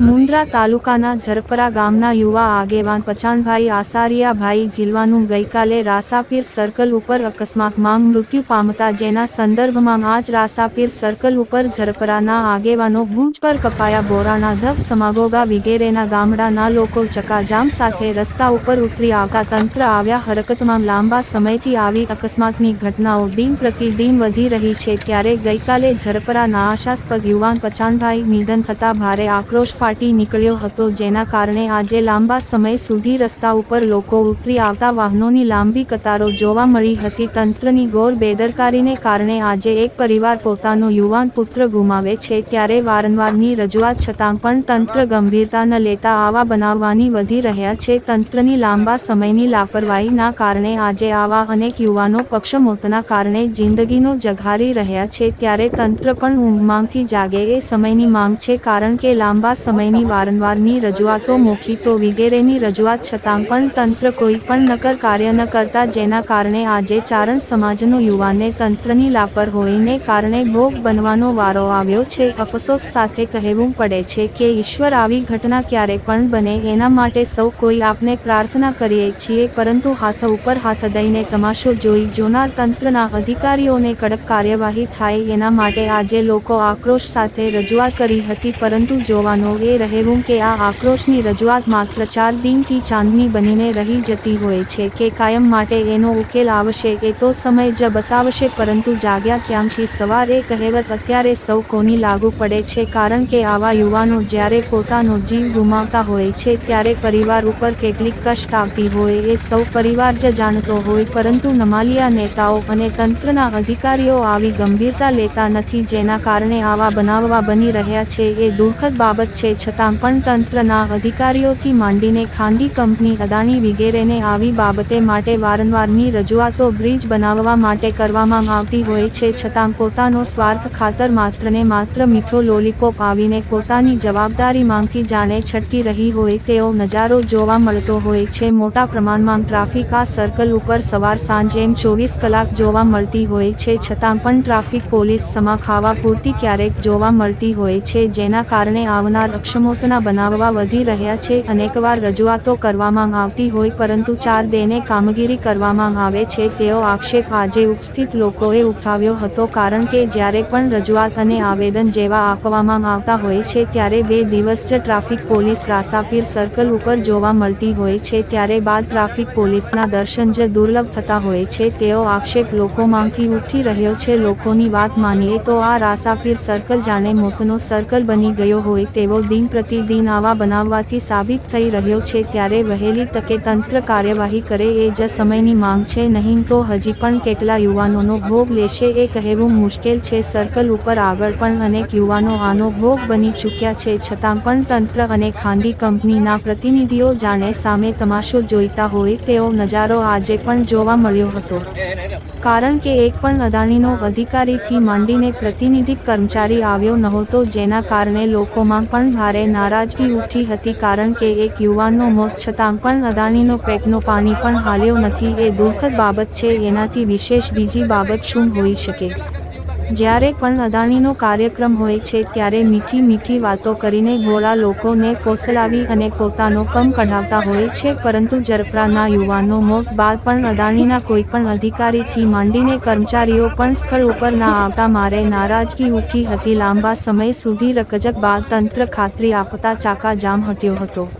મુન્દ્રા તાલુકાના ઝરપરા ગામના યુવા આગેવાન પચાણભાઈ આસારિયાભાઈ જીલવાનું ગઈકાલે રાસાપીર સર્કલ ઉપર અકસ્માતમાં મૃત્યુ પામતા જેના સંદર્ભમાં આજ રાસાપીર સર્કલ ઉપર ઝરપરાના આગેવાનો ભૂજ પર કપાયા બોરાણા ધબ સમાગોગા વિગેરેના ગામડાના લોકો ચકાજામ સાથે રસ્તા ઉપર ઉતરી આવતા તંત્ર આવ્યા હરકતમાં લાંબા સમયથી આવી અકસ્માતની ઘટનાઓ દિન પ્રતિદિન વધી રહી છે ત્યારે ગઈકાલે ઝરપરાના આશાસ્પદ યુવાન પચાણભાઈ નિધન થતા ભારે આક્રોશ ફાટી નીકળ્યો હતો જેના કારણે આજે લાંબા સમય સુધી રસ્તા ઉપર લોકો ઉતરી આવતા વાહનોની લાંબી કતારો જોવા મળી હતી. તંત્રની ગોર બેદરકારીને કારણે આજે એક પરિવાર પોતાનો યુવાન પુત્ર ગુમાવે છે ત્યારે વારંવારની રજૂઆત છતાં પણ તંત્ર ગંભીરતા ન લેતા આવા બનાવવાની વધી રહ્યા છે. તંત્રની લાંબા સમયની લાપરવાહીના કારણે આજે આવા અનેક યુવાનો પક્ષમોતના કારણે જિંદગીનો જઘારી રહ્યા છે ત્યારે તંત્ર પણ ઊંઘમાંથી જાગે એ સમયની માંગ છે કારણ કે લાંબા સમયની વારંવારની રજૂઆતો મોખીતો વગેરેની રજૂઆત છતાં પણ તંત્ર કોઈ પણ નકર કાર્ય ન કરતા જેના કારણે આજે ચારણ સમાજનો યુવાનને તંત્રની લાપરવાહીને કારણે ભોગ બનવાનો વારો આવ્યો છે. અફસોસ સાથે કહેવું પડે છે કે ઈશ્વર આવી ઘટના ક્યારે પણ બને એના માટે સૌ કોઈ આપને પ્રાર્થના કરીએ છીએ પરંતુ હાથ ઉપર હાથ દઈને તમાશો જોઈ જોનાર તંત્રના અધિકારીઓને કડક કાર્યવાહી થાય એના માટે આજે લોકો આક્રોશ સાથે રજૂઆત કરી હતી પરંતુ જોવાનું એ રહેવું કે આ આક્રોશની રજૂઆત માત્ર ચાર દિનથી ચાંદની બનીને રહી જતી હોય છે કે કાયમ માટે એનો ઉકેલ આવશે, એ તો સમય જ બતાવશે પરંતુ જાગ્યા ત્યાંથી સવારે કહેવત અત્યારે સૌ કોની લાગુ પડે છે કારણ કે આવા યુવાનો જ્યારે પોતાનો જીવ ગુમાવતા હોય છે ત્યારે પરિવાર ઉપર કેટલીક કષ્ટ આવતી હોય, એ સૌ પરિવાર જ જાણતો હોય પરંતુ નમાલિયા નેતાઓ અને તંત્રના અધિકારીઓ આવી ગંભીરતા લેતા નથી જેના કારણે આવા બનાવવા બની રહ્યા છે, એ દુઃખદ બાબત છે છતાં પણ તંત્રના અધિકારીઓથી માંડીને ખાનગી કંપની અદાણી વગેરેને આવી બાબતે માટે વારંવારની રજૂઆતો બ્રિજ બનાવવા માટે કરવામાં આવતી હોય છે. છતાં પોતાનો સ્વાર્થ ખાતર માત્રને માત્ર મીઠો લોલીપોપ આવીને પોતાની જવાબદારી માંગથી જાણે છટકી રહી હોય તેવો નજારો જોવા મળતો હોય છે. મોટા પ્રમાણમાં ટ્રાફિક આ સર્કલ ઉપર સવાર સાંજ એમ ચોવીસ કલાક જોવા મળતી હોય છે. છતાં પણ ટ્રાફિક પોલીસ સમા ખાવા પૂરતી ક્યારેક જોવા મળતી હોય છે, જેના કારણે આવનાર અક્ષમોતના બનાવવા વધી રહ્યા છે, અનેકવાર રજૂઆતો કરવામાં આવતી હોય, પરંતુ ચાર દેને કામગીરી કરવામાં આવે છે તેવો આક્ષેપ આજે ઉપસ્થિત લોકોએ ઉઠાવ્યો હતો, કારણ કે જ્યારે પણ રજૂઆત અને આવેદન જેવા આપવામાં આવતા હોય છે, ત્યારે બે દિવસ જ ટ્રાફિક પોલીસ રાસાપીર સર્કલ ઉપર જોવા મળતી હોય છે, ત્યારે બાદ ટ્રાફિક પોલીસના દર્શન જ દુર્લભ થતા હોય છે તેવો આક્ષેપ લોકોમાંથી ઉઠી રહ્યો છે, લોકોની વાત માનીએ તો આ રાસાપીર સર્કલ જાણે મોતનો સર્કલ બની ગયો હોય તેવો દિન પ્રતિદિન આવા બનાવવાથી સાબિત થઈ રહ્યો છે ત્યારે વહેલી તકે તંત્ર કાર્યવાહી કરે એ જ સમયની માંગ છે. નહીં તો હજી પણ કેટલા યુવાનોનો ભોગ લેશે એ કહેવું મુશ્કેલ છે. સર્કલ ઉપર આગળ પણ અનેક યુવાનો આનો ભોગ બની ચૂક્યા છે. છતાં પણ તંત્ર અને ખાનગી કંપનીના પ્રતિનિધિઓ જાણે સામે તમાશો જોઈતા હોય તેવો નજારો આજે પણ જોવા મળ્યો હતો. કારણ કે એક પણ અદાણીનો અધિકારીથી માંડીને પ્રતિનિધિક કર્મચારી આવ્યો નહોતો, જેના કારણે લોકોમાં પણ ભારે નારાજગી ઉઠી હતી કારણ કે એક યુવાનનો મોત છતાં પણ અદાણીનો પેટનો પાણી પણ હાલ્યો નથી. એ દુઃખદ બાબત છે, એનાથી વિશેષ બીજી બાબત શું હોઈ શકે? જ્યારે પણ અદાણીનો કાર્યક્રમ હોય છે ત્યારે મીઠી મીઠી વાતો કરીને ભોળા લોકોને ફોસલાવી અને પોતાનો કમ કઢાવતા હોય છે, પરંતુ જરપરાના યુવાનો મોત બાદ પણ અદાણીના કોઈ પણ અધિકારીથી માંડીને કર્મચારીઓ પણ સ્થળ ઉપર ના આવતા મારે નારાજગી ઉઠી હતી. લાંબા સમય સુધી રકજક બાદ તંત્ર ખાતરી આપતા ચાકા જામ હટ્યો હતો.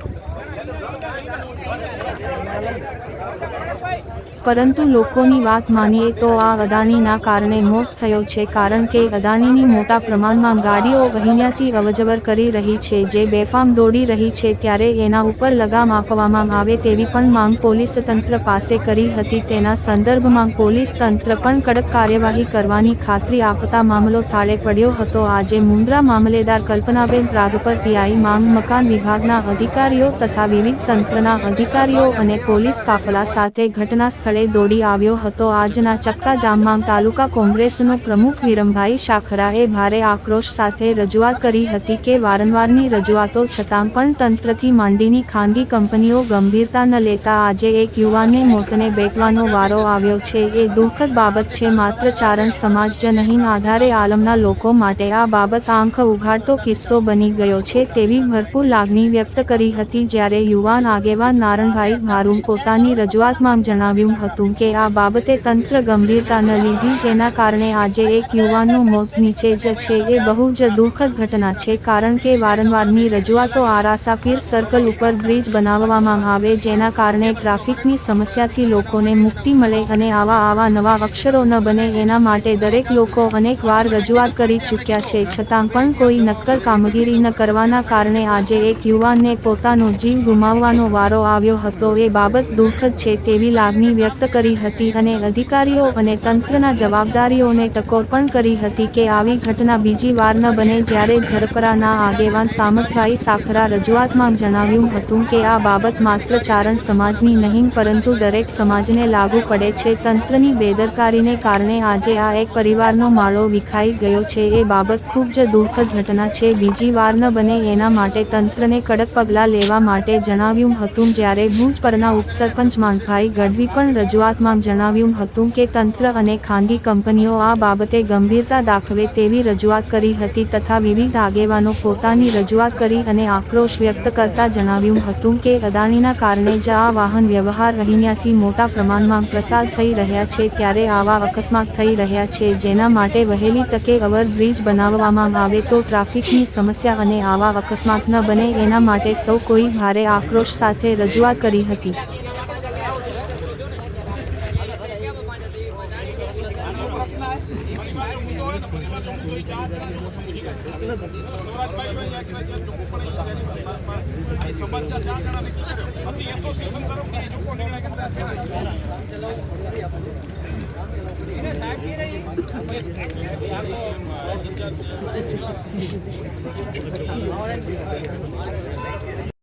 પરંતુ લોકોની વાત માનીએ તો આ અદાણીના કારણે મોત થયો છે કારણ કે અદાણીની મોટા પ્રમાણમાં ગાડીઓ અહીંયાથી અવજવર કરી રહી છે. જે બેફામ દોડી રહી છે ત્યારે એના ઉપર લગામ આપવામાં આવે તેવી પણ માંગ પોલીસ તંત્ર પાસે કરી હતી. તેના સંદર્ભમાં પોલીસ તંત્ર પણ કડક કાર્યવાહી કરવાની ખાતરી આપતા મામલો થાળે પડ્યો હતો. આજે મુન્દ્રા મામલેદાર કલ્પનાબેન પ્રાગપર પીઆઈ માંગ મકાન વિભાગના અધિકારીઓ તથા વિવિધ તંત્રના અધિકારીઓ અને પોલીસ કાફલા સાથે ઘટના સ્થળે સ્થળે દોડી આવ્યો હતો. આજના ચક્કા જામમાં તાલુકા કોંગ્રેસનો પ્રમુખ વિરમભાઈ શાખરાએ ભારે આક્રોશ સાથે રજૂઆત કરી હતી કે વારંવારની રજૂઆતો છતાં પણ તંત્રથી માંડીની ખાનગી કંપનીઓ ગંભીરતા ન લેતા આજે એક યુવાનને મોતને બેટવાનો વારો આવ્યો છે. એ દુઃખદ બાબત છે. માત્ર ચારણ સમાજ જ નહીં, આધારે આલમના લોકો માટે આ બાબત આંખ ઉઘાડતો કિસ્સો બની ગયો છે તેવી ભરપૂર લાગણી વ્યક્ત કરી હતી જ્યારે યુવાન આગેવાન નારણભાઈ ભારૂ પોતાની રજૂઆતમાં જણાવ્યું હતું કે આ બાબતે તંત્ર ગંભીરતા ન લીધી જેના કારણે આજે એક યુવાનનું મોત નીચે જ છે. એ બહુ જ દુઃખદ ઘટના છે કારણ કે વારંવારની રજૂઆતો આરાસાપીર સર્કલ ઉપર બ્રિજ બનાવવામાં આવે જેના કારણે ટ્રાફિકની સમસ્યાથી લોકોને મુક્તિ મળે અને આવા આવા નવા અક્ષરો ન બને એના માટે દરેક લોકો અનેક વાર રજૂઆત કરી ચૂક્યા છે. છતાં પણ કોઈ નક્કર કામગીરી ન કરવાના કારણે આજે એક યુવાનને પોતાનો જીવ ગુમાવવાનો વારો આવ્યો હતો. એ બાબત દુઃખદ છે તેવી લાગણી વ્યક્ત કરી હતી અને અધિકારીઓ અને તંત્રના જવાબદારીઓને ટકોર પણ કરી હતી કે આવી ઘટના બીજી વાર ન બને જ્યારે ઝરપરાના આગેવાન સામતભાઈ સાખરા રજૂઆતમાં જણાવ્યું હતું કે આ બાબત માત્ર ચારણ સમાજની નહીં, પરંતુ દરેક સમાજને લાગુ પડે છે. તંત્રની બેદરકારીને કારણે આજે આ એક પરિવારનો માળો વિખાઈ ગયો છે. એ બાબત ખૂબ જ દુઃખદ ઘટના છે. બીજી વાર ન બને એના માટે તંત્રને કડક પગલાં લેવા માટે જણાવ્યું હતું જ્યારે ભુજ પરના ઉપસરપંચ માનભાઈ ગઢવી પણ રજૂઆતમાં જણાવ્યું હતું કે તંત્ર અને ખાનગી કંપનીઓ આ બાબતે ગંભીરતા દાખવે તેવી રજૂઆત કરી હતી તથા વિવિધ આગેવાનો પોતાની રજૂઆત કરી અને આક્રોશ વ્યક્ત કરતા જણાવ્યું હતું કે અદાણીના કારણે જ આ વાહન વ્યવહાર અહીંયાથી મોટા પ્રમાણમાં પ્રસાર થઈ રહ્યા છે ત્યારે આવા અકસ્માત થઈ રહ્યા છે. જેના માટે વહેલી તકે ઓવરબ્રિજ બનાવવામાં આવે તો ટ્રાફિકની સમસ્યા અને આવા અકસ્માત ન બને. એના માટે સૌ કોઈ ભારે આક્રોશ સાથે રજૂઆત કરી હતી.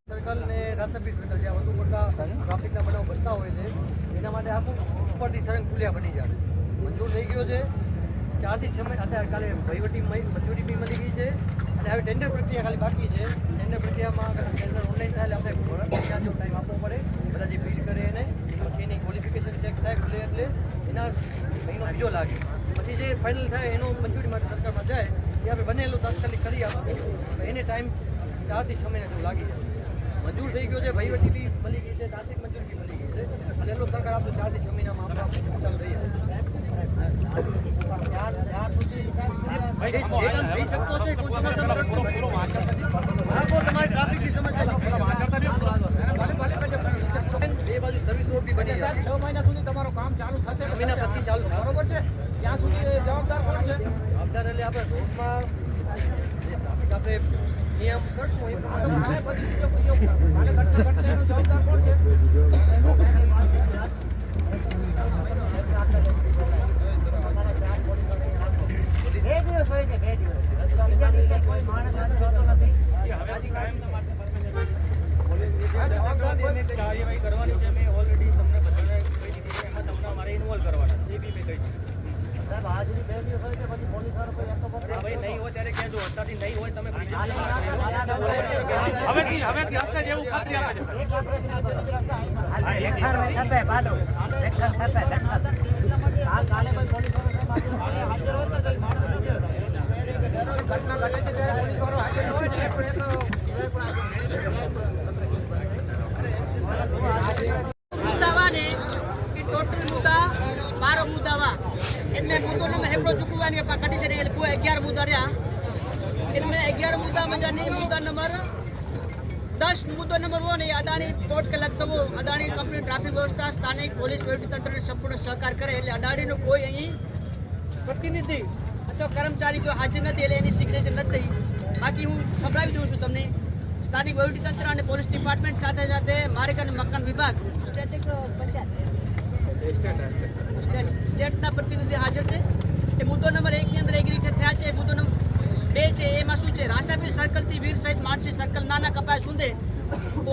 સર્કલ ને રાસપી સર્કલ જ્યાં વધુ મોટા ટ્રાફિકના બનાવ બનતા હોય છે, એના માટે આખું ઉપરથી સળંગ ખુલ્યા બની જશે. મંજૂર થઈ ગયો છે. ચારથી છ મહિના અત્યારે કાલે વહીવટી મંજૂરી બી મળી ગઈ છે. અને હવે ટેન્ડર પ્રક્રિયા ખાલી બાકી છે. ટેન્ડર પ્રક્રિયામાં ટેન્ડર ઓનલાઈન થાય એટલે આપણે ત્યાં જો ટાઈમ આપવો પડે. બધા જે બિડ કરે એને પછી એની ક્વોલિફિકેશન ચેક થાય ખુલે એટલે એના મહિનો બીજો લાગે. પછી જે ફાઇનલ થાય એનો મંજૂરી માટે સરકારમાં જાય, એ આપણે બનેલું તાત્કાલિક કરી આપો એને ટાઈમ ચારથી છ મહિના જેવું લાગી જાય મંજૂર થઈ ગયો છે, વહીવટી બી મળી ગઈ છે તાંત્રિક મંજૂરી બી મળી ગઈ છે. અને એટલો સરકાર આપણે ચારથી છ મહિનામાં આપણે ચાલુ થઈ જશે ત્યાર ત્યાર સુધી ભાઈ, જે કામ થઈ શકતો છે મહિના સુધી તમારું કામ ચાલુ થશે મહિના પછી ચાલુ. બરોબર છે ત્યાં સુધી જવાબદાર કોણ છે જવાબદાર આપણે રોડમાં જવાબદાર કોણ છે બે દિવસ હોય છે બે દિવસ બીજા દિવસે કોઈ માણસ હાજર હોતો નથી કાર્યવાહી કરવાની છે મેં ઓલરેડી તમને બધાને કહી દીધી છે એમાં તમને અમારે ઇન્વોલ્વ કરવાના છે એ બી મેં કહી દીધું સાહેબ હાજરી બે દિવસ હોય છે પછી પોલીસ વાળો કોઈ એમ તો ભાઈ નહીં હોય ત્યારે કહેજો અત્યારથી નહીં હોય તમે હવેથી હવેથી હપ્તે જેવું ખાતરી આપે છે એક ખાતરી આ કાલે કોઈ પોલીસ વાળો સાહેબ હાજર હાજર હોય તો કઈ માણસ હાજર ઘટના ઘટે છે ત્યારે પોલીસ વાળો હાજર ન હોય ને એ પણ એક મુદ્દાવા ને કે ટોટલ મુદ્દા બાર મુદ્દાવા એમને મુદ્દો નંબર હેકડો ચૂકવાની આપા કઢી છે એટલે કોઈ અગિયાર મુદ્દા રહ્યા એમને અગિયાર મુદ્દા મજાની મુદ્દા નંબર દસ મુદ્દો નંબર વન એ Adani port Adani company traffic વ્યવસ્થા સ્થાનિક પોલીસ વહીવટીતંત્રને સંપૂર્ણ સહકાર કરે એટલે અદાણીનો કોઈ અહીં પ્રતિનિધિ અથવા કર્મચારી કોઈ હાજર નથી એટલે એની સિગ્નેચર નથી. બાકી હું સંભળાવી દઉં છું તમને. સ્થાનિક વહીવટીતંત્ર અને પોલીસ ડિપાર્ટમેન્ટ સાથે સાથે માર્ગ અને મકાન વિભાગ સ્ટેટિક પંચાયત. સ્ટેટના પ્રતિનિધિ હાજર છે. એ મુદ્દો નંબર એકની અંદર એગ્રી થયા છે. મુદ્દો નંબર બે છે. એમાં શું છે? રાસાપીર સર્કલથી વીર સહિત માનસી સર્કલ નાના કપાય સુંદે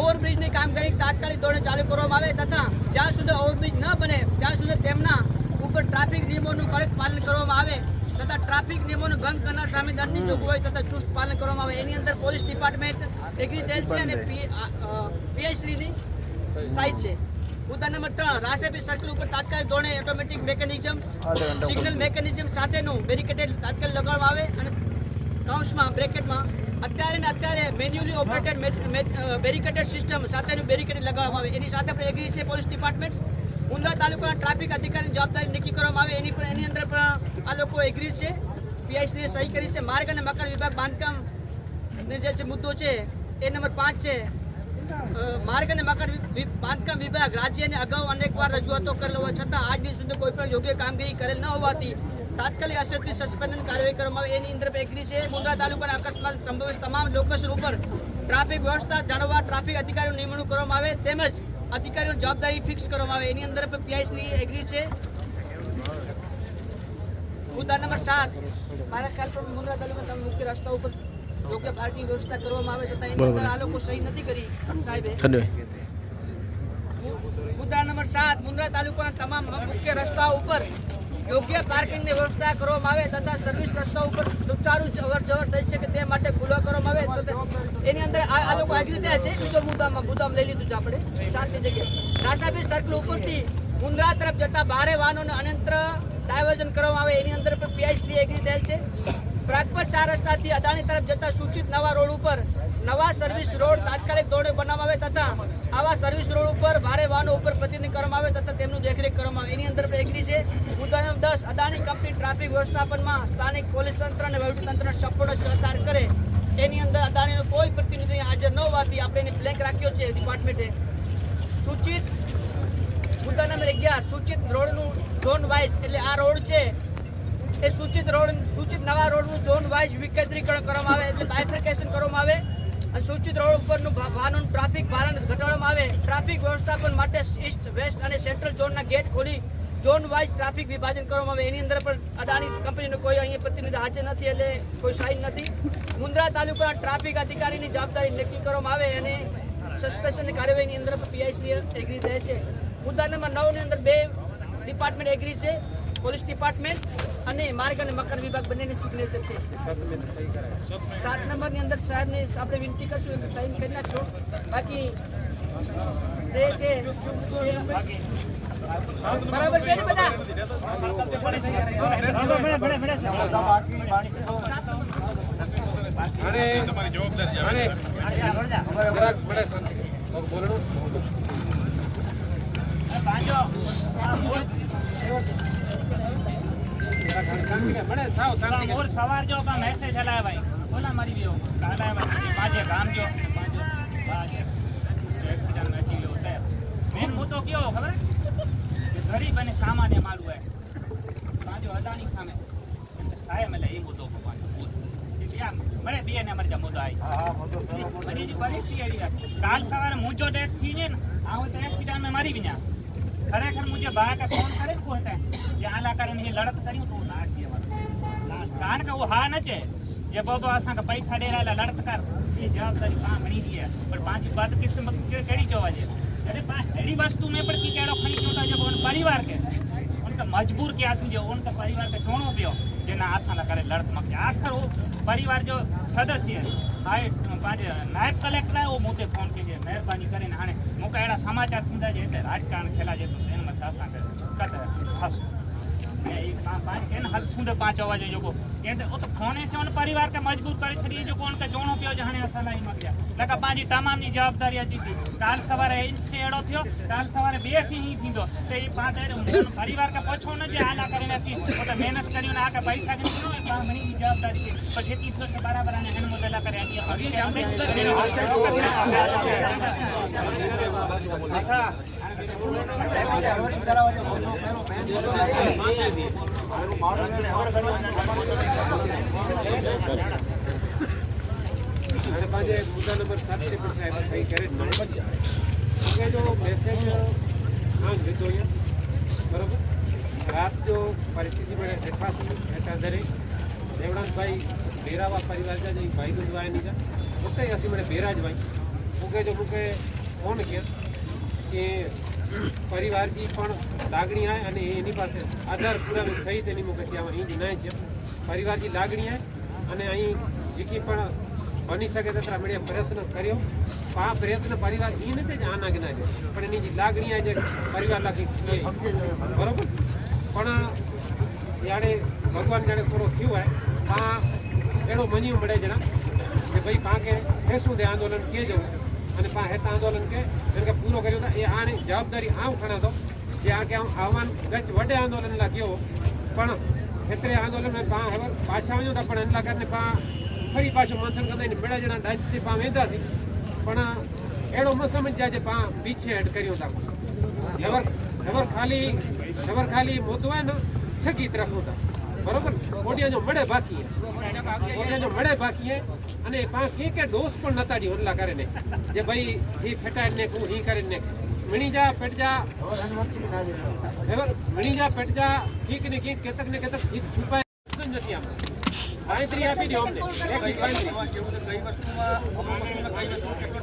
ઓવરબ્રિજની કામગીરી તાત્કાલિક ધોરણે ચાલુ કરવામાં આવે તથા જ્યાં સુધી ઓવરબ્રિજ ન બને ત્યાં સુધી તેમના ઉપર ટ્રાફિક નિયમોનું કડક પાલન કરવામાં આવે તથા ટ્રાફિક નિયમોનો ભંગ કરનાર સામે દંડની જોગવાઈ તથા ચુસ્ત પાલન કરવામાં આવે. એની અંદર પોલીસ ડિપાર્ટમેન્ટ એગ્રી થયેલ છે અને પીએચડીની સાઇટ છે. મુદ્દા નંબર ત્રણ રાસેપી સર્કલ ઉપર તાત્કાલિક ધોરણે ઓટોમેટિક મિકેનિઝમ્સ સિગ્નલ મેકેનિઝમ સાથેનું બેરિકેટેડ તાત્કાલિક લગાડવામાં આવે અને કાઉન્સમાં બ્રેકેટમાં અત્યારે ને અત્યારે મેન્યુઅલી ઓપરેટેડ બેરિકેટેડ સિસ્ટમ સાથેનું બેરિકેટેડ લગાવવામાં આવે. એની સાથે આપણે એગ્રી છે પોલીસ ડિપાર્ટમેન્ટ ઉંદા તાલુકાના ટ્રાફિક અધિકારીની જવાબદારી નક્કી કરવામાં આવે. એની પણ, એની અંદર પણ આ લોકો એગ્રી છે. પીઆઈસીએ સહી કરી છે. માર્ગ અને મકાન વિભાગ બાંધકામ ને જે છે મુદ્દો છે, એ નંબર પાંચ છે. માર્ગ અને મકાન બાંધકામ વિભાગ રાજ્યને અગાઉ અનેકવાર રજૂઆતો કરેલ હોવા છતાં આજ દિન સુધી કોઈ પણ યોગ્ય કામગીરી કરેલ ન હોવાથી તાત્કાલિક અસરથી સસ્પેન્ડન કાર્યવાહી કરવામાં આવે. એની અંદર એગ્રી છે. મુંદ્રા તાલુકાના અકસ્માત સંભવિત તમામ લોકેશન ઉપર ટ્રાફિક વ્યવસ્થા જાણવા ટ્રાફિક અધિકારીઓ નિમણૂક કરવામાં આવે તેમજ અધિકારીઓ જવાબદારી ફિક્સ કરવામાં આવે. એની અંદર પણ પીઆઈસી એગ્રી છે. મુદ્દા નંબર સાત. મારા ખ્યાલ પર મુન્દ્રા તાલુકા મુખ્ય રસ્તા ઉપર યોગ્ય પાર્કિંગ વ્યવસ્થા કરવામાં આવે તથા એની અંદર આ લોકો સહી નથી કરી. સાહેબે. મુદ્દા નંબર સાત. મુન્દ્રા તાલુકાના તમામ મુખ્ય રસ્તાઓ ઉપર યોગ્ય પાર્કિંગની વ્યવસ્થા કરવામાં આવે તથા સર્વિસ રસ્તા ઉપર સુચારુ અવર જવર થઈ શકે તે માટે ખુલ્લો કરવામાં આવે તો એની અંદર આ લોકો આગળ ત્યાં છે. બીજો મુદ્દામાં મુદ્દામાં લઈ લીધું છે આપણે. શાંતિ જગ્યાએ રાસાભી સર્કલ ઉપરથી મુંદ્રા તરફ જતા ભારે વાહનોને અનંતર ડાયવર્ઝન કરવામાં આવે. એની અંદર પણ પીઆઈસી એગ્રી થયેલ છે. પ્રાગપર ચાર રસ્તાથી અદાણી તરફ જતા સૂચિત નવા રોડ ઉપર નવા સર્વિસ રોડ તાત્કાલિક ધોરણે બનાવવામાં આવે તથા આવા સર્વિસ રોડ ઉપર ભારે વાહનો ઉપર પ્રતિનિધિ કરવામાં આવે તથા તેમનું દેખરેખ કરવામાં આવે. એની અંદર પણ છે. મુદ્દા દસ, અદાણી કંપની ટ્રાફિક વ્યવસ્થાપનમાં સ્થાનિક પોલીસ તંત્ર અને વહીવટીતંત્રનો સપોર્ટ સહકાર કરે. એની અંદર અદાણીનો કોઈ પ્રતિનિધિ હાજર ન હોવાથી આપણે એને બ્લેન્ક રાખ્યો છે ડિપાર્ટમેન્ટે સૂચિત મુદ્દા નંબર અગિયાર, સૂચિત રોડનું ઝોન વાઇઝ એટલે આ રોડ છે. એ સૂચિત રોડ, સૂચિત નવા રોડનું ઝોન વાઇઝ વિકેન્દ્રીકરણ કરવામાં આવે એટલે બાયફર્કેશન કરવામાં આવે. સૂચિત રોડ ઉપરનું વાહનોનું ટ્રાફિક ભારણ ઘટાડવામાં આવે. ટ્રાફિક વ્યવસ્થાપન માટે ઈસ્ટ, વેસ્ટ અને સેન્ટ્રલ ઝોનના ગેટ ખોલી ઝોન વાઇઝ ટ્રાફિક વિભાજન કરવામાં આવે. એની અંદર પણ અદાણી કંપનીનો કોઈ અહીંયા પ્રતિનિધિ હાજર નથી એટલે કોઈ સાઇન નથી. મુન્દ્રા તાલુકાના ટ્રાફિક અધિકારીની જવાબદારી નક્કી કરવામાં આવે અને સસ્પેન્શનની કાર્યવાહીની અંદર પણ પીઆઈસી એગ્રી થાય છે. મુદ્દા નંબર નવની અંદર બે ડિપાર્ટમેન્ટ એગ્રી છે. પોલીસ ડિપાર્ટમેન્ટ અને માર્ગ અને મકાન વિભાગ બંનેની સિગ્નેચર છે. સાત નંબરની અંદર સાહેબને આપણે વિનંતી કરશું, એમને સાઇન કરી નાખશો. બાકી જે છે, બરાબર છે ને બધા? મોર સવાર જો કા મેસેજ હલાય ભાઈ ઓલા મારી ગયો કાલા મારી પાજે ગામ જો પાજે એક્સિડન્ટ નચી લો તે મેન મુદ્દો કયો ખબર કે ગરીબ અને સામાન્ય મારું હે પાજો અદાની સામે સાહેબ એટલે એ મુદ્દો ભગવાન મને બે ને અમારે મુદ્દો આવી બધી જ પરિસ્થિતિ આવી કાલ સવારે મુજો ડેથ થઈ ને આવું તો એક્સિડન્ટ મારી વિના ખરેખર મુજે બા કા ફોન કરે ને કોતા કે લડત કરી કારણ કે वो हा न चे जे बाबा असां खे पैसा ॾेरायला लड़तकार जी जवाबदारी पाण खणी दी आहे पर पंहिंजी बदकिस्मत कहिड़ी चवा जे अरे पाण अहिड़ी वस्तू में पर की कहिड़ो खणी चयो था जेको उन परिवार खे उनखे मजबूर कयासीं जो उनखे परिवार खे छोड़ो पियो जे न असां लाइ करे लड़त मके आख़िर उहो परिवार जो सदस्य आहे पंहिंजे नायब कलेक्टर आहे उहो मूं ते फ़ोन कजे महिरबानी करे हाणे मूंखे अहिड़ा समाचार थींदा जे हिते राजकारण खेला जे थो हिन मथां असांखे कट ख़ासि हल सूंड पांच आवाज जेको कंहिं उते फोने से उन परिवार खे मजबूर करे छॾी जेको उनखे चवणो पियो जे हाणे असां लाइ मॻिया लॻा पंहिंजी तमामु जवाबदारी अची थी काल सवारे इंच अहिड़ो थियो काल सवारे ॿिए सी ई थींदो त ई पंहिंजे परिवार खे पुछो न जे आला करे असीं उते महिनत करियूं न आके पैसा खे ॾिनो ऐं पाण घणी जवाबदारी थी पर जेकी थियो से बराबरि हाणे हिन मुदे लाइ करे અને પાંજે મુદ્દા નંબર સાતથી પણ સાહેબ સહી કરે જ. કે જો મેસેજ ના લીધો અહીંયા બરાબર રાત જો પરિસ્થિતિ મળે હેઠા હેઠા ધરે દેવડાંતભાઈ બેરાવા પરિવાર જા જઈ ભાઈ દુધવાય નહીં જા ઉતે અસી મને બેરા જ ભાઈ મૂકે જો મૂકે કે કે પરિવારજી પણ લાગણી આવે અને એની પાસે આધાર પુરાવે સહિત એની મૂકે આમાં અહીં જ છે. પરિવારજી લાગણી આવે અને અહીં જીકી પણ બની શકે તેટલા મેળે પ્રયત્ન કર્યો. આ પ્રયત્ન પરિવાર એ નથી જ આના જ્ઞાન. પણ એની જે લાગણી આજે પરિવાર લાગી બરોબર? પણ જાણે ભગવાન જાણે થોડો થયું હોય પા એનો મન્યું મળે જણા કે ભાઈ પાંકે કે દે, આંદોલન કે જવું. અને પા હેતા આંદોલન કે કે પૂરો કર્યો હતો એ આની જવાબદારી આમ ખણાતો જે આ કે આહવાન ગચ વડે આંદોલન લાગ્યો પણ હેતરે આંદોલન પા હવે પાછા આવ્યો હતા પણ એટલા કરીને પા ફરી પાછું મંથન કરતા બેડા જણા ડાચસી પા વેંધા છે પણ એડો ન સમજ્યા જાય છે પા પીછે હેડ કર્યો હતા ખબર ખબર ખાલી ખબર ખાલી મોતું હોય ને સ્થગિત રાખવું હતા બરોબર? મોટિયા જો મળે બાકી. મોટિયા જો મળે બાકી. અને પાંચ કે કે ડોસ પણ નતા ડી હલ્લા કરે ને. જે ભાઈ, હી ફેટાઈ ને હું હી કરી ને. મણી જા પેટ જા. મણી જા પેટ જા. કીક ને કીક, કેતક ને કેતક ઈ છુપાય. નથી આમ. પાંત્રી આપી દો અમને. એક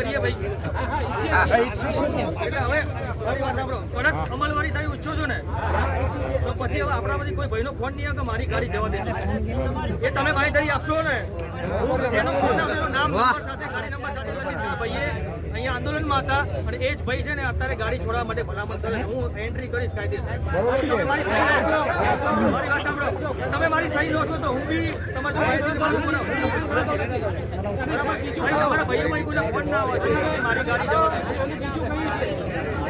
કરીએ ભાઈ. એટલે હવે કડક અમલવારી થાય ઈચ્છો છો ને? તો પછી હવે આપણા બધી કોઈ ભાઈનો ફોન નહીં આવે મારી ગાડી જવા દે એ તમે ભાઈ તરી આપશો ને? જેનો નામ નંબર સાથે ગાડી નંબર સાથે ભાઈએ અહીંયા આંદોલનમાં હતા અને એ જ ભાઈ છે ને અત્યારે ગાડી છોડવા માટે ભલામણ કરે હું એન્ટ્રી કરીશ કાયદેસર. તમે મારી સહી લો છો. વાત સાંભળો. તમે મારી સહી લો છો તો હું બી તમારે ભાઈથી મારું બનાવું. ભાઈ, તમારા ભાઈઓમાં ફોન ના હોય મારી ગાડી જવા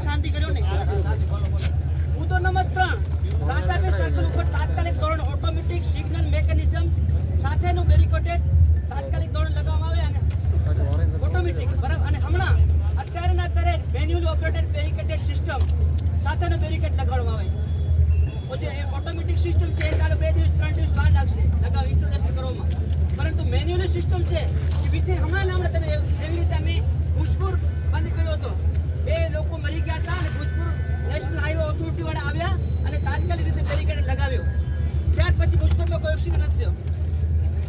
જરાક શાંતિ કર્યો ને? મુદ્દો નંબર ત્રણ. રાસાબે સર્કલ ઉપર તાત્કાલિક ધોરણ ઓટોમેટિક સિગ્નલ મેકેનિઝમ્સ સાથેનું બેરિકોટેડ તાત્કાલિક ધોરણ લગાવવામાં આવે અને ઓટોમેટિક બરાબર? અને હમણાં અત્યારના અત્યારે મેન્યુઅલ ઓપરેટેડ બેરિકેટેડ સિસ્ટમ સાથેનો બેરિકેટ લગાડવામાં આવે. જે ઓટોમેટિક સિસ્ટમ છે એ ચાલો બે દિવસ, ત્રણ દિવસ વાર લાગશે લગાવ ઇન્સ્ટોલેશન કરવામાં. પરંતુ મેન્યુઅલ સિસ્ટમ છે એ વિશે હમણાં હમણાં તમે એવી રીતે અમે ભૂજપુર બંધ કર્યો હતો બે લોકો મરી ગયા હતા અને ભૂજપુર નેશનલ હાઈવે ઓથોરિટી વાળા આવ્યા અને તાત્કાલિક રીતે બેરિકેડ લગાવ્યો. ત્યાર પછી ભૂજપુરમાં કોઈ એક્સિડન્ટ નથી થયો.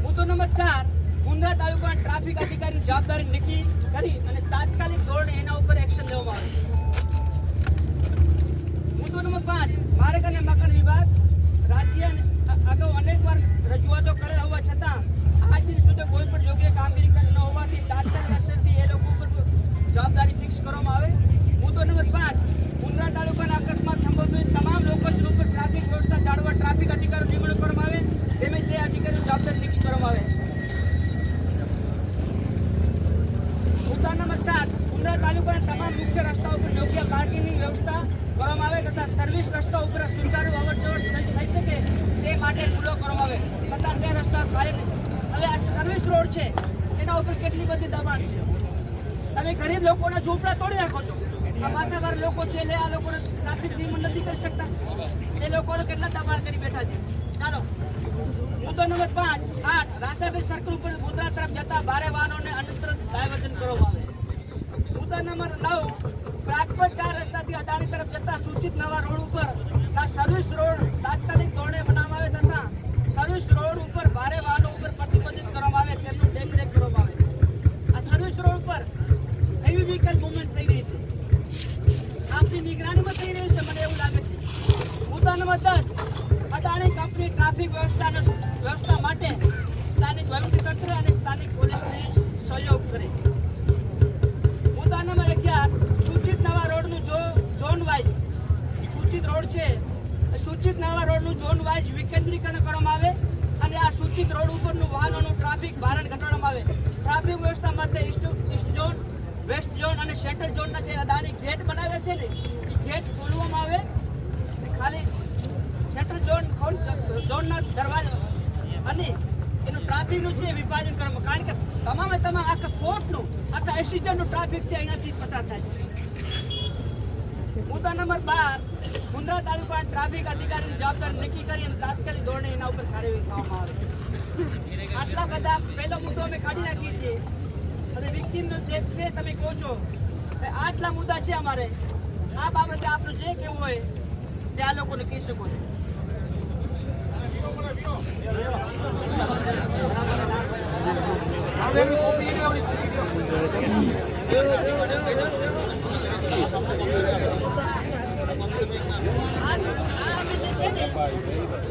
મુદ્દો નંબર ચાર, મુંદ્રા તાલુકાના ટ્રાફિક અધિકારીની જવાબદારી નક્કી કરી અને તાત્કાલિક ધોરણે એના ઉપર એક્શન લેવામાં આવે મુદ્દો નંબર પાંચ, માર્ગ અને મકાન વિભાગ રાજ્ય અગાઉ અનેક વાર રજૂઆતો કરેલ હોવા છતાં, આજ દિન સુધી કોઈ પણ યોગ્ય કામગીરી ન હોવાથી તાત્કાલિક અસરથી એ લોકો ઉપર જવાબદારી ફિક્સ કરવામાં આવે. મુદ્દો નંબર પાંચ મુન્દ્રા તાલુકાના અકસ્માત સંભવિત તમામ લોકેશન ઉપર ટ્રાફિક વ્યવસ્થા જાળવવા ટ્રાફિક અધિકારી નિમણૂક કરવામાં આવે, તેમજ તે અધિકારીઓ જવાબદારી નક્કી કરવામાં આવે. મુદ્દા નંબર સાત તાલુકાના તમામ મુખ્ય રસ્તા ઉપર યોગ્ય પાર્કિંગની વ્યવસ્થા કરવામાં આવે તથા સર્વિસ રસ્તા ઉપર સુચારુ અવરજવર થઈ શકે તે માટે ખુલ્લો કરવામાં આવે. તથા તે રસ્તા ખાલી હવે આ સર્વિસ રોડ છે, એના ઉપર કેટલી બધી દબાણ છે? તમે ગરીબ લોકોના ઝૂંપડા તોડી નાખો છો. આ લોકો છે એટલે આ લોકોને ટ્રાફિક નિયમન નથી કરી શકતા. એ લોકોને કેટલા દબાણ કરી બેઠા છે? ચાલો. મુદ્દો નંબર પાંચ, આઠ રાસાબેર સર્કલ ઉપર ગોધરા તરફ જતા ભારે વાહનોને અનંતર ડાયવર્ઝન કરવામાં આવે. મુદ્દા નંબર નવ પ્રાગપર ચાર રસ્તાથી અદાણી તરફ જતા સૂચિત નવા રોડ ઉપર સર્વિસ રોડ તાત્કાલિક ધોરણે બનાવવામાં આવે તથા સર્વિસ રોડ ઉપર ભારે વાહનો ઉપર પ્રતિબંધિત કરવામાં આવે, તેમનું દેખરેખ કરવામાં આવે. આ સર્વિસ રોડ ઉપર હેવી વ્હીકલ મુવમેન્ટ થઈ રહી આપની નિગરાનીમાં છે, મને એવું લાગે છે. મુદ્દા દસ, અદાણી કંપની ટ્રાફિક વ્યવસ્થાનો વ્યવસ્થા માટે સ્થાનિક વહીવટીતંત્ર અને સ્થાનિક પોલીસને સહયોગ કરે. મુદ્દા નંબર સૂચિત નવા રોડનું ઝોન વાઇઝ, સૂચિત રોડ છે, સૂચિત નવા રોડનું ઝોન વાઇઝ વિકેન્દ્રીકરણ કરવામાં આવે અને આ સૂચિત રોડ ઉપરનું વાહનોનું ટ્રાફિક ભારણ ઘટાડવામાં આવે. ટ્રાફિક વ્યવસ્થા માટે ઝોન વેસ્ટ ઝોન અને સેન્ટ્રલ ઝોનના જે અદાણી ગેટ બનાવે છે ને, એ ગેટ ખોલવામાં આવે ખાલી સેન્ટ્રલ ઝોન ઝોનના દરવાજા અને એનું ટ્રાફિકનું છે વિભાજન કરવામાં, કારણ કે તમામે તમામ આખા ફોર્ટનું, આખા એસિજનનું ટ્રાફિક છે, અહીંયાથી પસાર થાય છે. મુદ્દા નંબર બાર, મુન્દ્રા તાલુકા ટ્રાફિક અધિકારીની જવાબદારી નક્કી કરી અને તાત્કાલિક ધોરણે એના ઉપર કાર્યવાહી કરવામાં આવે. આટલા બધા પહેલો મુદ્દો અમે કાઢી નાખીએ છીએ. અને વિક્ટીમનો જે છે, તમે કહો છો આટલા મુદ્દા છે અમારે. આ બાબતે આપણું જે કેવું હોય, તે આ લોકોને કહી શકો છો. આ જે છે ને